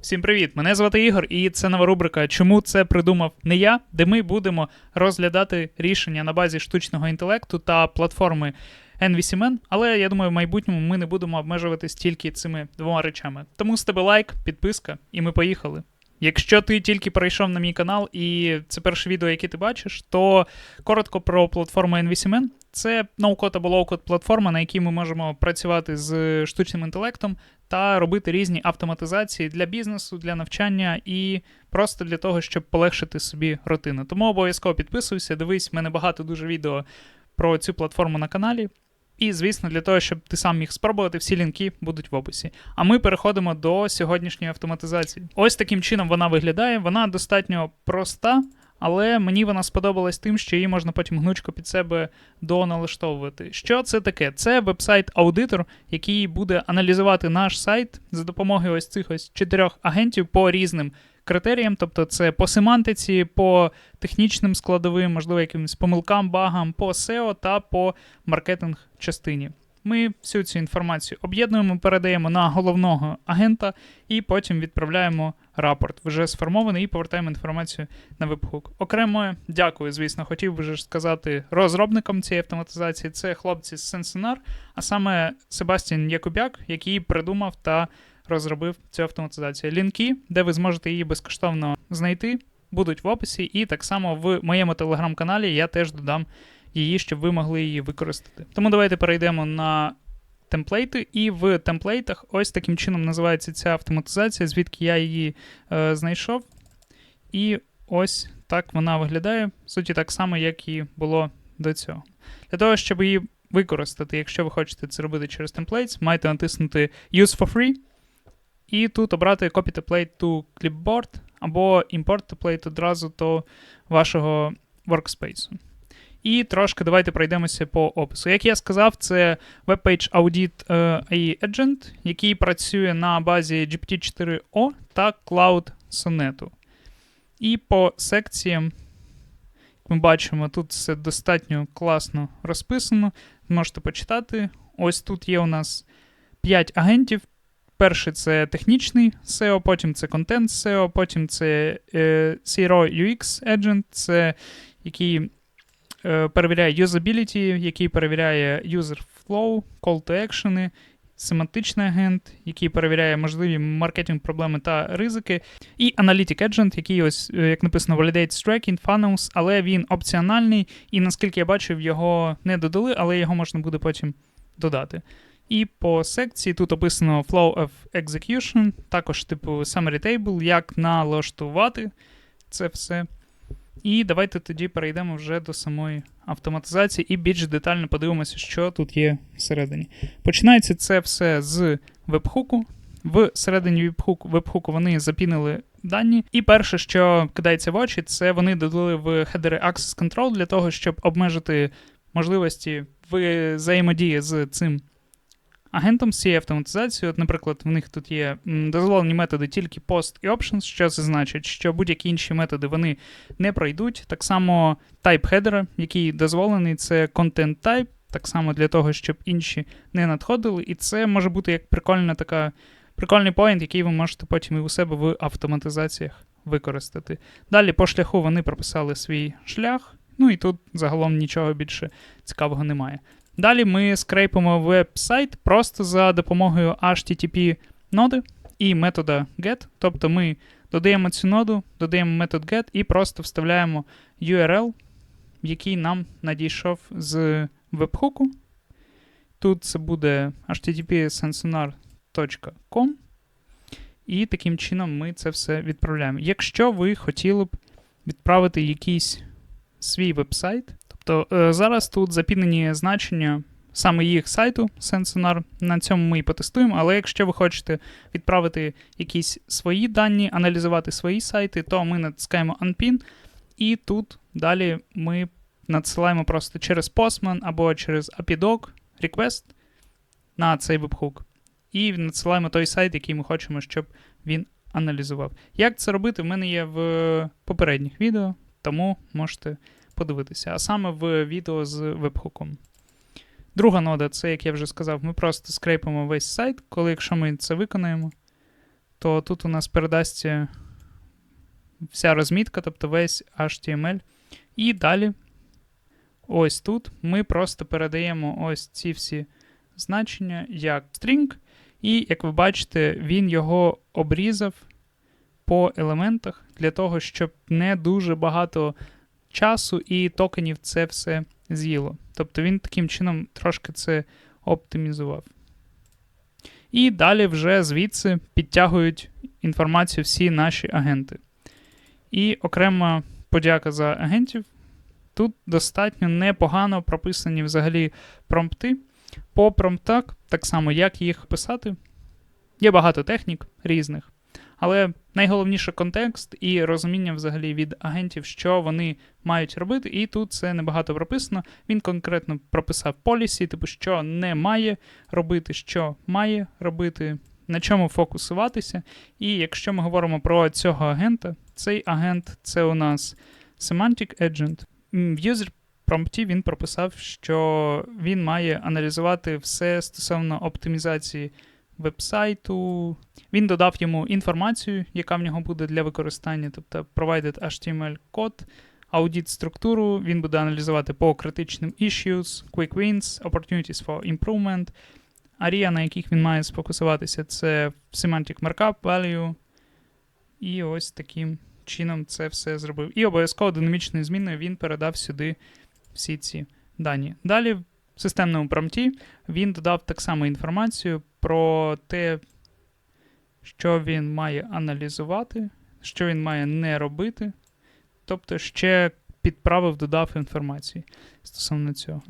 Всім привіт! Мене звати Ігор, і це нова рубрика Чому це придумав не я, де ми будемо розглядати рішення на базі штучного інтелекту та платформи N8N, але я думаю, в майбутньому ми не будемо обмежуватись тільки цими двома речами. Тому з тебе лайк, підписка, і ми поїхали. Якщо ти тільки перейшов на мій канал і це перше відео, яке ти бачиш, то коротко про платформу N8N. Це ноу-код або лоу-код платформа, на якій ми можемо працювати з штучним інтелектом та робити різні автоматизації для бізнесу, для навчання і просто для того, щоб полегшити собі рутину. Тому обов'язково підписуйся, дивись, в мене багато дуже відео про цю платформу на каналі. І, звісно, для того, щоб ти сам міг спробувати, всі лінки будуть в описі. А ми переходимо до сьогоднішньої автоматизації. Ось таким чином вона виглядає. Вона достатньо проста, але мені вона сподобалась тим, що її можна потім гнучко під себе доналаштовувати. Що це таке? Це веб-сайт-аудитор, який буде аналізувати наш сайт за допомогою ось цих ось чотирьох агентів по різним критеріям, тобто це по семантиці, по технічним складовим, можливо, якимось помилкам, багам, по SEO та по маркетинг частині. Ми всю цю інформацію об'єднуємо, передаємо на головного агента і потім відправляємо рапорт, вже сформований, і повертаємо інформацію на вебхук. Окремо дякую, звісно, хотів би сказати розробникам цієї автоматизації. Це хлопці з Sensonar, а саме Себастьян Якубяк, який придумав та розробив цю автоматизацію. Лінки, де ви зможете її безкоштовно знайти, будуть в описі, і так само в моєму телеграм-каналі я теж додам її, щоб ви могли її використати. Тому давайте перейдемо на темплейти, і в темплейтах ось таким чином називається ця автоматизація, звідки я її е, знайшов. І ось так вона виглядає, в суті, так само, як і було до цього. Для того, щоб її використати, якщо ви хочете це робити через templates, маєте натиснути Use for Free. І тут обрати Copy template to Clipboard або Import template одразу до вашого workspace. І трошки давайте пройдемося по опису. Як я сказав, це WebPage Audit AI Agent, який працює на базі GPT-4O та Cloud Sonnet. І по секціям, як ми бачимо, тут все достатньо класно розписано. Можете почитати. Ось тут є у нас 5 агентів. Перший це технічний SEO, потім це контент SEO, потім це е, CRO UX Agent, це який е, перевіряє юзабіліті, який перевіряє user flow, call to action, семантичний агент, який перевіряє можливі маркетинг проблеми та ризики, і Analytic Agent, який ось, е, як написано, Validates Tracking, Funnels, але він опціональний, і наскільки я бачив, його не додали, але його можна буде потім додати. І по секції тут описано Flow of Execution, також типу Summary Table, як налаштувати це все. І давайте тоді перейдемо вже до самої автоматизації і більш детально подивимося, що тут є всередині. Починається це все з вебхуку. В середині вебхуку, вебхуку вони запінили дані. І перше, що кидається в очі, це вони додали в хедери Access Control для того, щоб обмежити можливості взаємодії з цим агентом з цієї автоматизації, от, наприклад, в них тут є дозволені методи тільки post і options, що це значить, що будь-які інші методи вони не пройдуть. Так само type хедера, який дозволений, це content type, так само для того, щоб інші не надходили. І це може бути як прикольна така. Прикольний поінт, який ви можете потім і у себе в автоматизаціях використати. Далі по шляху вони прописали свій шлях, ну і тут загалом нічого більше цікавого немає. Далі ми скрейпимо веб-сайт просто за допомогою HTTP ноди і метода get. Тобто ми додаємо цю ноду, додаємо метод get і просто вставляємо URL, який нам надійшов з вебхуку. Тут це буде http І таким чином ми це все відправляємо. Якщо ви хотіли б відправити якийсь свій веб-сайт, Тобто е, зараз тут запінені значення саме їх сайту Sensonar. На цьому ми і потестуємо. Але якщо ви хочете відправити якісь свої дані, аналізувати свої сайти, то ми натискаємо Unpin, і тут далі ми надсилаємо просто через Postman або через API-Doc request на цей вебхук. І надсилаємо той сайт, який ми хочемо, щоб він аналізував. Як це робити, в мене є в попередніх відео, тому можете подивитися, а саме в відео з вебхуком. Друга нода це, як я вже сказав, ми просто скрейпимо весь сайт, коли якщо ми це виконаємо, то тут у нас передасться вся розмітка, тобто весь HTML. І далі, ось тут, ми просто передаємо ось ці всі значення як string, і, як ви бачите, він його обрізав по елементах для того, щоб не дуже багато часу і токенів це все з'їло. Тобто він таким чином трошки це оптимізував. І далі вже звідси підтягують інформацію всі наші агенти. І окрема подяка за агентів. Тут достатньо непогано прописані взагалі промпти. По промптах, так само, як їх писати. Є багато технік різних. Але найголовніше контекст і розуміння взагалі від агентів, що вони мають робити. І тут це небагато прописано. Він конкретно прописав полісі, типу, що не має робити, що має робити, на чому фокусуватися. І якщо ми говоримо про цього агента, цей агент це у нас Semantic Agent. В user промпті він прописав, що він має аналізувати все стосовно оптимізації вебсайту. Він додав йому інформацію, яка в нього буде для використання, тобто provided HTML-код, аудит структуру, він буде аналізувати по критичним issues, quick wins, opportunities for improvement. Арія, на яких він має сфокусуватися, це semantic markup value. І ось таким чином це все зробив. І обов'язково динамічною зміною він передав сюди всі ці дані. Далі системному промпті він додав так само інформацію про те, що він має аналізувати, що він має не робити. Тобто ще підправив, додав інформації стосовно цього.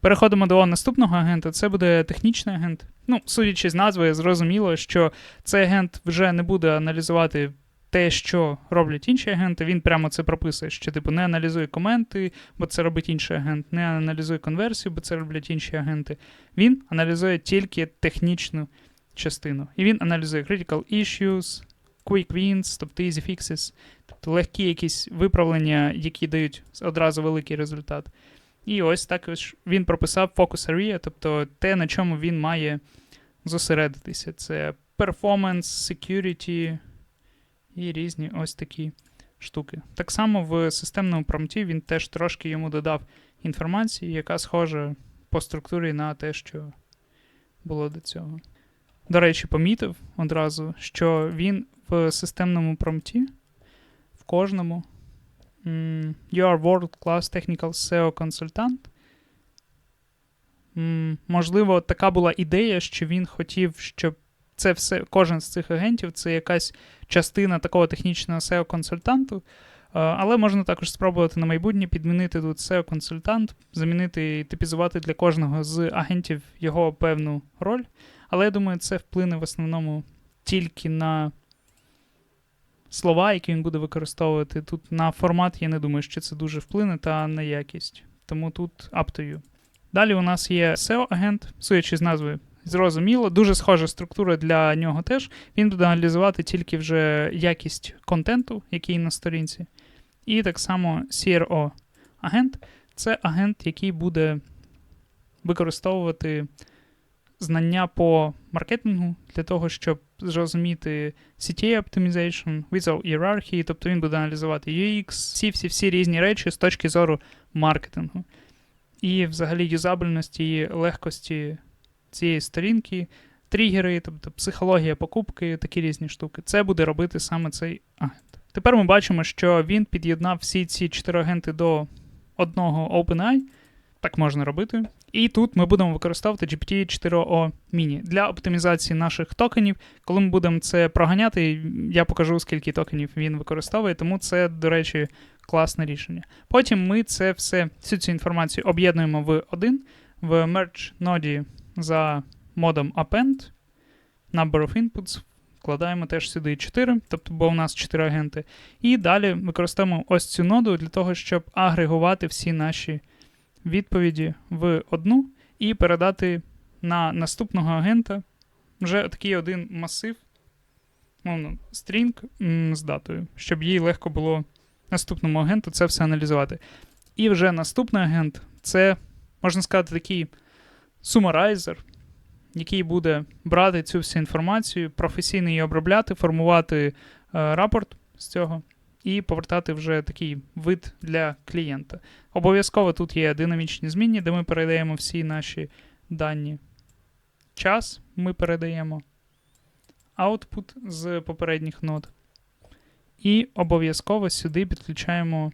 Переходимо до наступного агента. Це буде технічний агент. Ну, судячи з назви, зрозуміло, що цей агент вже не буде аналізувати те, що роблять інші агенти. Він прямо це прописує, що типу не аналізує коменти, бо це робить інший агент, не аналізує конверсію, бо це роблять інші агенти. Він аналізує тільки технічну частину. І він аналізує critical issues, quick wins, тобто easy fixes, тобто легкі якісь виправлення, які дають одразу великий результат. І ось також він прописав focus area, тобто те, на чому він має зосередитися. Це performance, security і різні ось такі штуки. Так само в системному промпті він теж трошки йому додав інформації, яка схожа по структурі на те, що було до цього. До речі, помітив одразу, що він в системному промпті в кожному You are world-class technical SEO консультант. Можливо, така була ідея, що він хотів, щоб це все, кожен з цих агентів це якась частина такого технічного SEO-консультанту. Але можна також спробувати на майбутнє підмінити тут SEO-консультант, замінити і типізувати для кожного з агентів його певну роль. Але я думаю, це вплине в основному тільки на слова, які він буде використовувати. Тут на формат, я не думаю, що це дуже вплине, та на якість. Тому тут up to you. Далі у нас є SEO-агент, судячи з назви, зрозуміло, дуже схожа структура для нього теж. Він буде аналізувати тільки вже якість контенту, який на сторінці. І так само CRO-агент це агент, який буде використовувати знання по маркетингу для того, щоб зрозуміти CTA Optimization, Visual Hierarchy, тобто він буде аналізувати UX, всі-всі-всі різні речі з точки зору маркетингу. І взагалі юзабельності легкості цієї сторінки, тригери, тобто психологія покупки, такі різні штуки. Це буде робити саме цей агент. Тепер ми бачимо, що він під'єднав всі ці чотири агенти до одного OpenAI. Так можна робити. І тут ми будемо використовувати GPT-4O Mini для оптимізації наших токенів. Коли ми будемо це проганяти, я покажу, скільки токенів він використовує, тому це, до речі, класне рішення. Потім ми це все, всю цю інформацію об'єднуємо в один, в merge ноді за модом append, number of inputs. Вкладаємо теж сюди 4, тобто, бо у нас 4 агенти. І далі використовуємо ось цю ноду для того, щоб агрегувати всі наші відповіді в одну і передати на наступного агента вже такий один масив, мовно, стрінг з датою, щоб їй легко було наступному агенту це все аналізувати. І вже наступний агент це, можна сказати, такий сумарайзер, який буде брати цю всю інформацію, професійно її обробляти, формувати е, рапорт з цього і повертати вже такий вид для клієнта. Обов'язково тут є динамічні змінні, де ми передаємо всі наші дані. Час ми передаємо output з попередніх нод. І обов'язково сюди підключаємо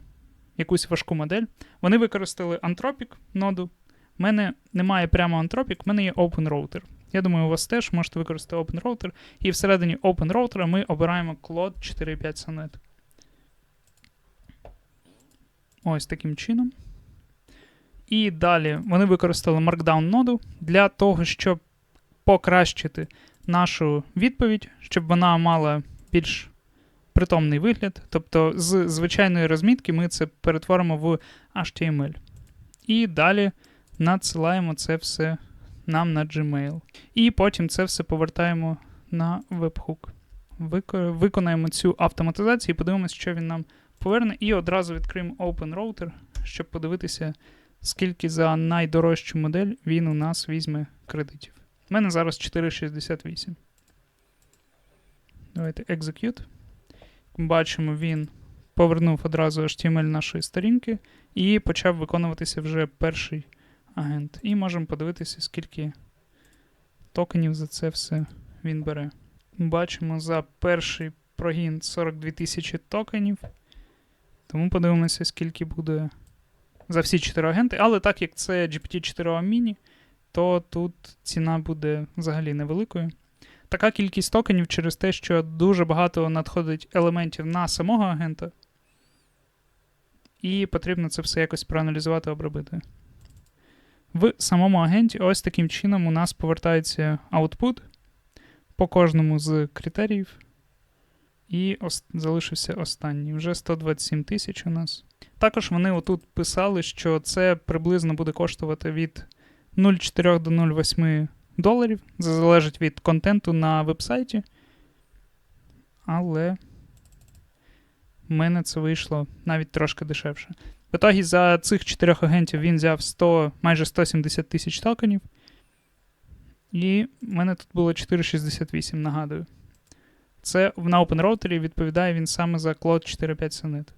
якусь важку модель. Вони використали Anthropic ноду. У мене немає прямо Anthropic, в мене є OpenRouter. Я думаю, у вас теж можете використати OpenRouter. І всередині OpenRouter ми обираємо Claude 4.5 Sonnet. Ось таким чином. І далі вони використали Markdown ноду для того, щоб покращити нашу відповідь, щоб вона мала більш притомний вигляд. Тобто з звичайної розмітки ми це перетворимо в HTML. І далі надсилаємо це все нам на Gmail. І потім це все повертаємо на. Вико- Виконаємо цю автоматизацію і подивимося, що він нам поверне. І одразу відкриємо OpenRouter, щоб подивитися, скільки за найдорожчу модель він у нас візьме кредитів. У мене зараз 4,68. Давайте execute. Бачимо, він повернув одразу HTML нашої сторінки і почав виконуватися вже перший агент. І можемо подивитися, скільки токенів за це все він бере. Бачимо за перший прогін 42 тисячі токенів. Тому подивимося, скільки буде за всі 4 агенти. Але так як це GPT-4 Mini, то тут ціна буде взагалі невеликою. Така кількість токенів через те, що дуже багато надходить елементів на самого агента, і потрібно це все якось проаналізувати, обробити. В самому агенті ось таким чином у нас повертається output по кожному з критеріїв. І ос- залишився останній. Вже 127 тисяч у нас. Також вони отут писали, що це приблизно буде коштувати від 0,4 до 0,8 доларів. Це залежить від контенту на вебсайті. Але в мене це вийшло навіть трошки дешевше. В ітогі за цих чотирьох агентів він взяв 100, майже 170 тисяч токенів. І в мене тут було 4,68, нагадую. Це на OpenRouter відповідає він саме за Cloud 4.5 Sonnet.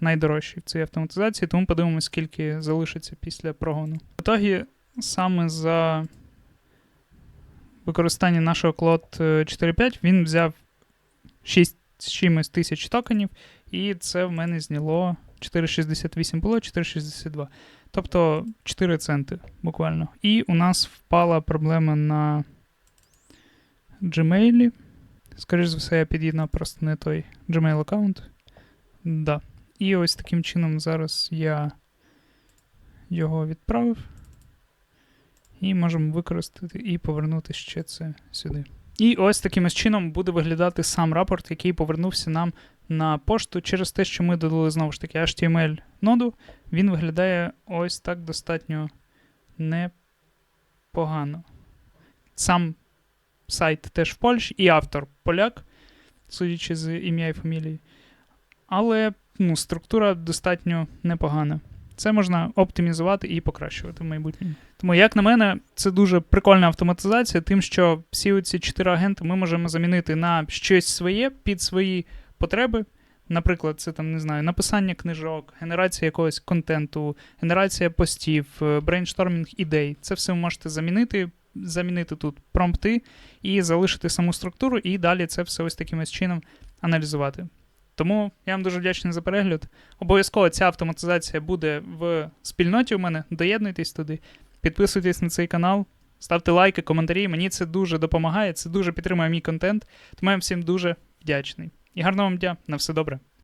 Найдорожчий в цій автоматизації, тому подивимося, скільки залишиться після прогону. В ітогі саме за використання нашого Cloud 4.5 він взяв 6 з чимось тисяч токенів, і це в мене зняло 4,68 було, 4,62. Тобто 4 центи буквально. І у нас впала проблема на Gmail. Скоріше за все, я під'єднав просто не той Gmail аккаунт. Да. І ось таким чином зараз я його відправив. І можемо використати і повернути ще це сюди. І ось таким чином буде виглядати сам рапорт, який повернувся нам на пошту через те, що ми додали знову ж таки HTML ноду. Він виглядає ось так достатньо непогано. Сам сайт теж в Польщі, і автор поляк, судячи з ім'я і фамілії. Але ну, структура достатньо непогана. Це можна оптимізувати і покращувати в майбутньому. Тому, як на мене, це дуже прикольна автоматизація, тим, що всі ці чотири агенти ми можемо замінити на щось своє під свої потреби. Наприклад, це там не знаю, написання книжок, генерація якогось контенту, генерація постів, е, брейнштормінг ідей. Це все ви можете замінити, замінити тут промпти і залишити саму структуру, і далі це все ось таким ось чином аналізувати. Тому я вам дуже вдячний за перегляд. Обов'язково ця автоматизація буде в спільноті у мене. Доєднуйтесь туди, підписуйтесь на цей канал, ставте лайки, коментарі. Мені це дуже допомагає, це дуже підтримує мій контент. Тому я вам всім дуже вдячний. І гарного вам дня, на все добре.